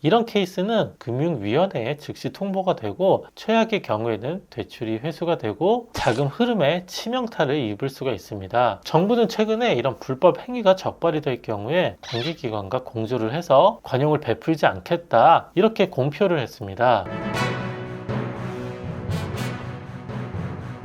이런 케이스는 금융위원회에 즉시 통보가 되고 최악의 경우에는 대출이 회수가 되고 자금 흐름에 치명타를 입을 수가 있습니다. 정부는 최근에 이런 불법 행위가 적발이 될 경우에 관계기관과 공조를 해서 관용을 베풀지 않겠다 이렇게 공표를 했습니다.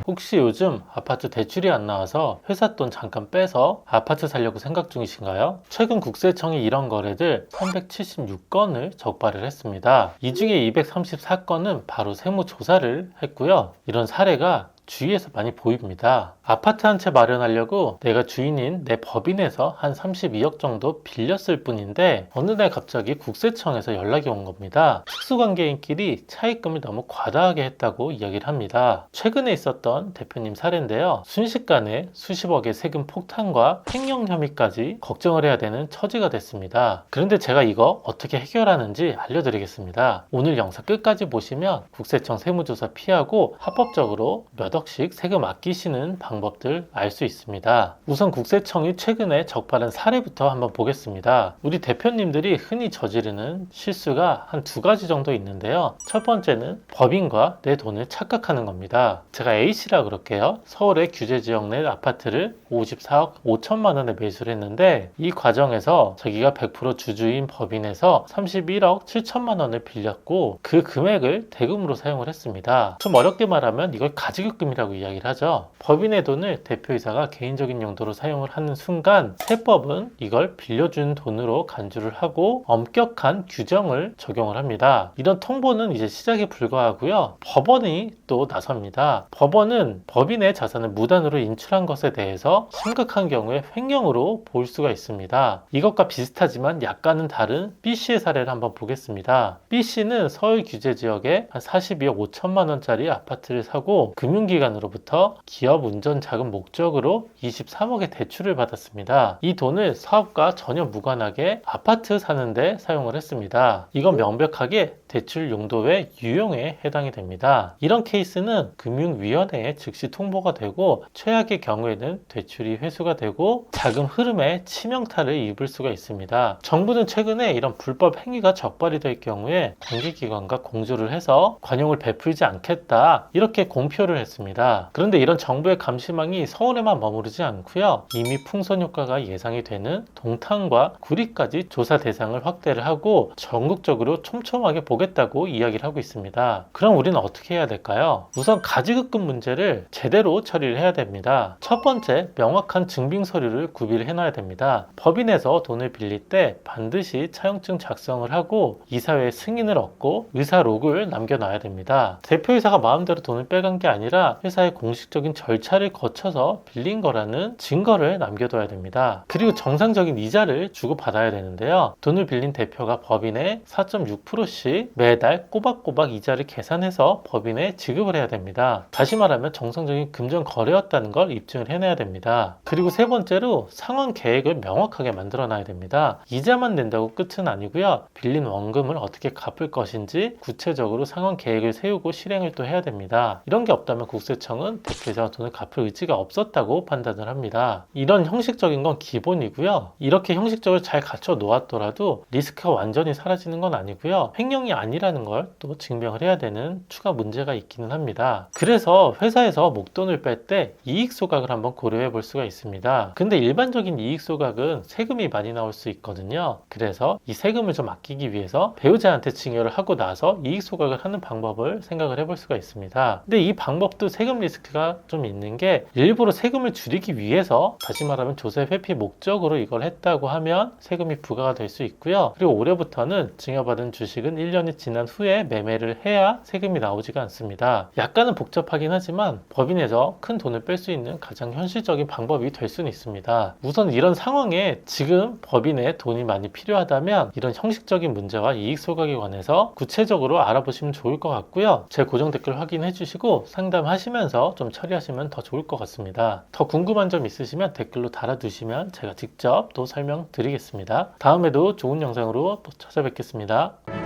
혹시 요즘 아파트 대출이 안 나와서 회사 돈 잠깐 빼서 아파트 살려고 생각 중이신가요? 최근 국세청이 이런 거래들 376건을 적발을 했습니다. 이 중에 234건은 바로 세무조사를 했고요. 이런 사례가 주위에서 많이 보입니다. 아파트 한 채 마련하려고 내가 주인인 내 법인에서 한 32억 정도 빌렸을 뿐인데 어느 날 갑자기 국세청에서 연락이 온 겁니다. 특수관계인끼리 차입금을 너무 과다하게 했다고 이야기를 합니다. 최근에 있었던 대표님 사례인데요. 순식간에 수십억의 세금 폭탄과 횡령 혐의까지 걱정을 해야 되는 처지가 됐습니다. 그런데 제가 이거 어떻게 해결하는지 알려드리겠습니다. 오늘 영상 끝까지 보시면 국세청 세무조사 피하고 합법적으로 몇 억씩 세금 아끼시는 방법들 알 수 있습니다. 우선 국세청이 최근에 적발한 사례부터 한번 보겠습니다. 우리 대표님들이 흔히 저지르는 실수가 한 두 가지 정도 있는데요. 첫 번째는 법인과 내 돈을 착각하는 겁니다. 제가 A씨라 그럴게요. 서울의 규제 지역 내 아파트를 54억 5천만 원에 매수를 했는데 이 과정에서 자기가 100% 주주인 법인에서 31억 7천만 원을 빌렸고 그 금액을 대금으로 사용을 했습니다. 좀 어렵게 말하면 이걸 가지급 금이라고 이야기를 하죠. 법인의 돈을 대표이사가 개인적인 용도로 사용을 하는 순간 세법은 이걸 빌려준 돈으로 간주를 하고 엄격한 규정을 적용을 합니다. 이런 통보는 이제 시작에 불과하고요. 법원이 또 나섭니다. 법원은 법인의 자산을 무단으로 인출한 것에 대해서 심각한 경우에 횡령으로 볼 수가 있습니다. 이것과 비슷하지만 약간은 다른 B씨의 사례를 한번 보겠습니다. B씨는 서울 규제 지역에 한 42억 5천만 원짜리 아파트를 사고 금융기 관으로부터 기업 운전 자금 목적으로 23억의 대출을 받았습니다. 이 돈을 사업과 전혀 무관하게 아파트 사는데 사용을 했습니다. 이건 명백하게 대출 용도 외 유용에 해당이 됩니다. 이런 케이스는 금융위원회에 즉시 통보가 되고 최악의 경우에는 대출이 회수가 되고 자금 흐름에 치명타를 입을 수가 있습니다. 정부는 최근에 이런 불법 행위가 적발이 될 경우에 관계기관과 공조를 해서 관용을 베풀지 않겠다 이렇게 공표를 했습니다. 그런데 이런 정부의 감시망이 서울에만 머무르지 않고요. 이미 풍선 효과가 예상이 되는 동탄과 구리까지 조사 대상을 확대를 하고 전국적으로 촘촘하게 보 겠다고 이야기를 하고 있습니다. 그럼 우리는 어떻게 해야 될까요? 우선 가지급금 문제를 제대로 처리를 해야 됩니다. 첫 번째, 명확한 증빙 서류를 구비를 해놔야 됩니다. 법인에서 돈을 빌릴 때 반드시 차용증 작성을 하고 이사회 승인을 얻고 의사 록을 남겨놔야 됩니다. 대표이사가 마음대로 돈을 빼간 게 아니라 회사의 공식적인 절차를 거쳐서 빌린 거라는 증거를 남겨둬야 됩니다. 그리고 정상적인 이자를 주고받아야 되는데요. 돈을 빌린 대표가 법인에 4.6%씩 매달 꼬박꼬박 이자를 계산해서 법인에 지급을 해야 됩니다. 다시 말하면 정상적인 금전 거래였다는 걸 입증을 해내야 됩니다. 그리고 세 번째로 상환 계획을 명확하게 만들어 놔야 됩니다. 이자만 낸다고 끝은 아니고요. 빌린 원금을 어떻게 갚을 것인지 구체적으로 상환 계획을 세우고 실행을 또 해야 됩니다. 이런 게 없다면 국세청은 대표이사가 돈을 갚을 의지가 없었다고 판단을 합니다. 이런 형식적인 건 기본이고요. 이렇게 형식적으로 잘 갖춰 놓았더라도 리스크가 완전히 사라지는 건 아니고요. 횡령이 아니라는 걸 또 증명을 해야 되는 추가 문제가 있기는 합니다. 그래서 회사에서 목돈을 뺄 때 이익 소각을 한번 고려해 볼 수가 있습니다. 근데 일반적인 이익 소각은 세금이 많이 나올 수 있거든요. 그래서 이 세금을 좀 아끼기 위해서 배우자한테 증여를 하고 나서 이익 소각을 하는 방법을 생각을 해볼 수가 있습니다. 근데 이 방법도 세금 리스크가 좀 있는 게 일부러 세금을 줄이기 위해서 다시 말하면 조세 회피 목적으로 이걸 했다고 하면 세금이 부과가 될 수 있고요. 그리고 올해부터는 증여받은 주식은 1년 이 지난 후에 매매를 해야 세금이 나오지가 않습니다. 약간은 복잡하긴 하지만 법인에서 큰 돈을 뺄 수 있는 가장 현실적인 방법이 될 수는 있습니다. 우선 이런 상황에 지금 법인에 돈이 많이 필요하다면 이런 형식적인 문제와 이익 소각에 관해서 구체적으로 알아보시면 좋을 것 같고요. 제 고정 댓글 확인해 주시고 상담하시면서 좀 처리하시면 더 좋을 것 같습니다. 더 궁금한 점 있으시면 댓글로 달아두시면 제가 직접 또 설명드리겠습니다. 다음에도 좋은 영상으로 또 찾아뵙겠습니다.